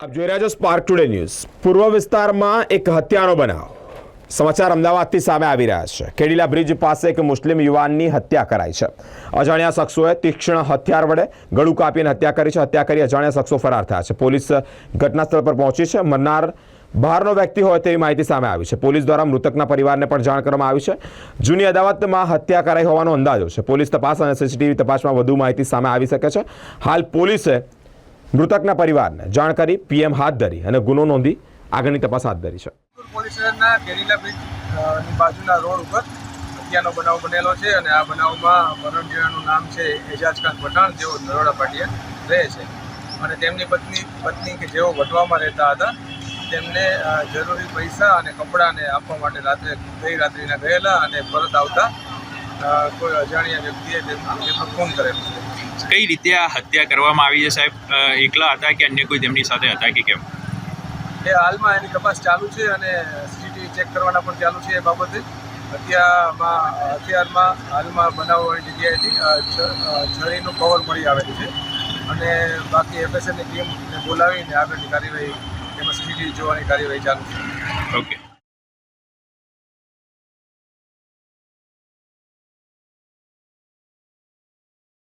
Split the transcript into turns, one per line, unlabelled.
આપ જોઈ રહ્યા છો સ્પાર્ક ટુડે ન્યૂઝ પૂર્વ વિસ્તારમાં એક હત્યાનો બનાવ. સમાચાર અમદાવાદથી સામે આવી રહ્યા છે. કેડીલા બ્રિજ પાસે એક મુસ્લિમ યુવાનની હત્યા કરાઈ છે. અજાણ્યા શખ્સોએ તીક્ષ્ણ હથિયાર વડે ગળું કાપીને હત્યા કરી છે. હત્યા કરી અજાણ્યા શખ્સો ફરાર થયા છે. પોલીસ ઘટના સ્થળ પર પહોંચી છે. મરનાર બહારનો વ્યક્તિ હોય તેવી માહિતી સામે આવી છે. પોલીસ દ્વારા મૃતકના પરિવારને પણ જાણ કરવામાં આવી છે. જૂની અદાવતમાં હત્યા કરાઈ હોવાનો અંદાજો છે. પોલીસ તપાસ અને સીસીટીવી તપાસમાં વધુ માહિતી સામે આવી શકે છે. હાલ પોલીસે મૃતકના પરિવારને જાણ કરી પીએમ હાથ ધરી અને ગુનો નોંધી આગળની તપાસ હાથ ધરી છે.
પોલીસ કેરીલા બ્રિજ બાજુના રોડ ઉપર હત્યાનો બનાવ બનેલો છે અને આ બનાવમાં મરણ જેવાનું નામ છે એજાજ ખાન પઠાણ, જેઓ નરોડા પાટિયા રહે છે. અને તેમની પત્ની પત્ની કે જેઓ વટવામાં રહેતા હતા, તેમને જરૂરી પૈસા અને કપડાને આપવા માટે રાત્રે, ગઈ રાત્રિના ગયેલા અને પરત આવતા કોઈ અજાણ્યા વ્યક્તિએ તેમનો ફોન કરેલો છે.
કઈ રીતે આ હત્યા કરવામાં આવી છે સાહેબ? એકલા હતા કે અન્ય કોઈ તેમની સાથે હતા કે કેમ?
એ હાલમાં એની તપાસ ચાલુ છે અને સીસીટીવી ચેક કરવાના પણ ચાલુ છે એ બાબતે. હત્યામાં હથિયારમાં હાલમાં બનાવવાની જગ્યાએથી છરીનું કવર મળી આવેલું છે. અને બાકી એફએસએલની ટીમને બોલાવીને આગળની કાર્યવાહી તેમાં સીસીટીવી જોવાની કાર્યવાહી ચાલુ છે.
ઓકે.